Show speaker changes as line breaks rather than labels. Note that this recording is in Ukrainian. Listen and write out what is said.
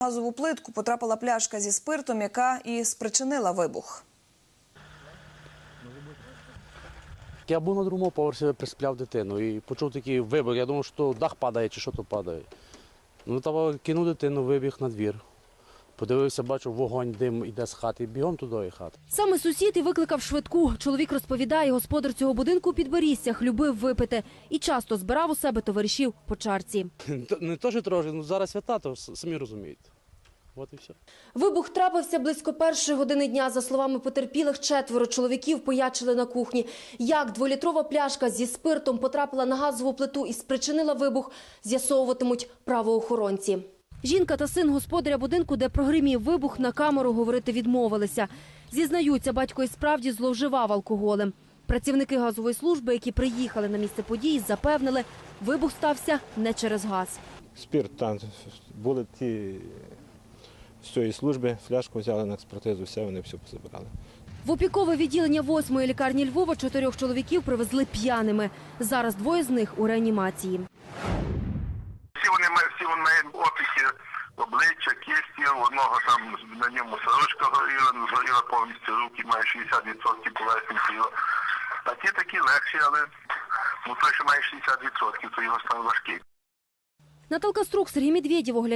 газову плитку потрапила пляшка зі спиртом, яка і спричинила вибух.
Я був на другому поверсі, приспляв дитину і почув такий вибух. Я думав, що дах падає чи що то падає. Ну, та кинув дитину, вибіг на двір. Подивився, бачу, вогонь, дим іде з хати, бігом туди і хати.
Саме сусід і викликав швидку. Чоловік розповідає, господар цього будинку у підборіссях любив випити і часто збирав у себе товаришів по чарці.
Не то, що трошки, ну зараз свята, то самі розумієте. От і все.
Вибух трапився близько першої години дня. За словами потерпілих, четверо чоловіків поячили на кухні. Як дволітрова пляшка зі спиртом потрапила на газову плиту і спричинила вибух, з'ясовуватимуть правоохоронці. Жінка та син господаря будинку, де прогримів вибух, на камеру говорити відмовилися. Зізнаються, батько і справді зловживав алкоголем. Працівники газової служби, які приїхали на місце події, запевнили, вибух стався не через газ.
Спірт там були ті з цієї служби, фляжку взяли на експертизу, все, вони все позабирали.
В опікове відділення восьмої лікарні Львова чотирьох чоловіків привезли п'яними. Зараз двоє з них у реанімації.
Всі вони в опіки обличчя, кисті, у одного там на ньому сорочка горіла, згоріла повністю руки, має 60% поверхні тіла. А ті такі легші, але ну той, що має 60%, то його стан важкий.
Наталка Струк, Сергій Медведєв, огляд